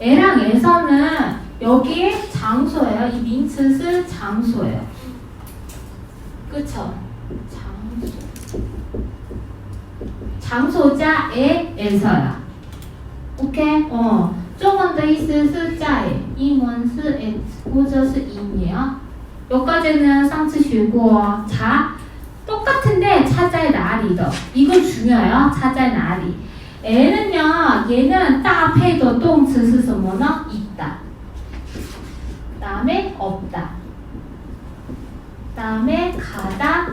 에랑 에서는 여기 장소예요. 이 민츠스 장소예요. 그쵸? 장소. 장소자 에에서야. 오케이? 어. 조금 더 있을 숫자에 이문스 에 호저스 인이에요. 여기까지는 상츠 쉬고 자 똑같은데 찾아의 날이더 이거 중요해요. 찾아야 나리. 애는요, 얘는 搭配的动词是什么呢? 있다. 다음에 없다. 다음에 가다.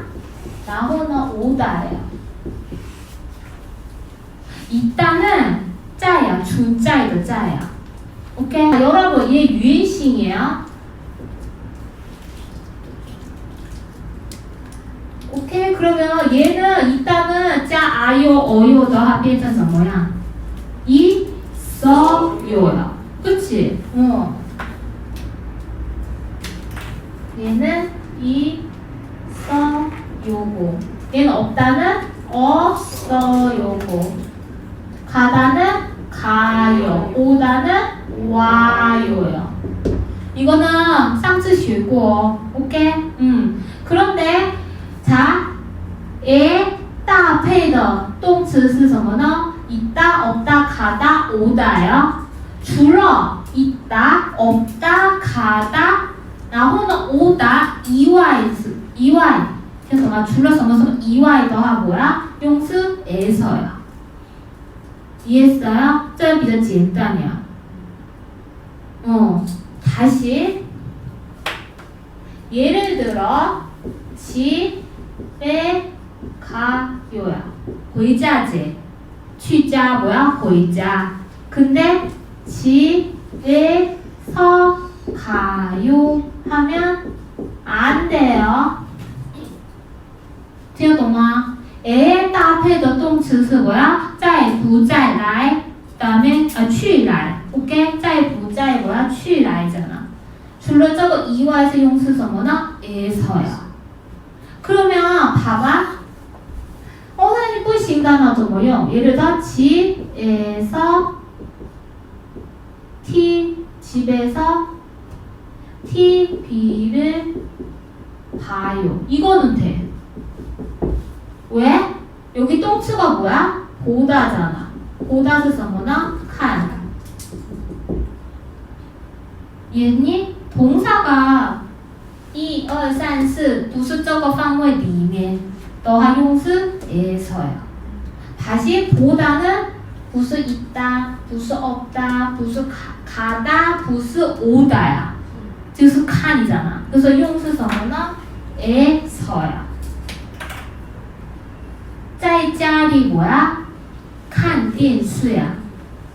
然后呢 오다예요. 있다는 在야, 存在的在야. 오케이. 자, 여러분, 얘 유인식이에요. 오케이. 그러면 얘는 있다는 加 아요, 어요 더变成什么样? 있어요야. 그치? 어. 얘는 있어요고. 얘는 없다는 없어요고. 가다는 가요. 오다는 와요요. 이거는 상次学过. 오케이? 음. 그런데 자, 에搭配的动词是什么呢? 있다, 없다, 가다, 오다요. 줄어 있다, 없다, 가다, 나오는 오다, ey, ey. 그래서 막 줄어서 무슨 ey 더하고요. 용습에서요. 이해했어요? 짧이죠, 간단해요. 어, 다시 예를 들어 집에 가요야. 보이지 去家 뭐야? 回家. 근데 집에서 가요 하면 안 돼요. 听得懂吗？诶，搭配的动词是뭐야？在不在来，다음에呃去来，OK？在不在我要去来着呢。除了这个以外，是用是什么呢？에서야。 그러면 봐봐. 어, 선생님 不行的呢怎么用？ 예를 들어 집에서 T 집에서 TV를 봐요. 이거는 돼. 왜? 여기 똥츠가 뭐야? 보다잖아. 보다是什么呢?看. 얘니 동사가 1, 2, 3, 4不是这个范围里面都还用是 에서야. 다시 보다는 부스 있다, 부스 없다, 부스 가, 다 부스 오다야. 즉스 칸이잖아. 그래서 용수성어는 에서야. 짜이 짜리 뭐야? 칸电视야.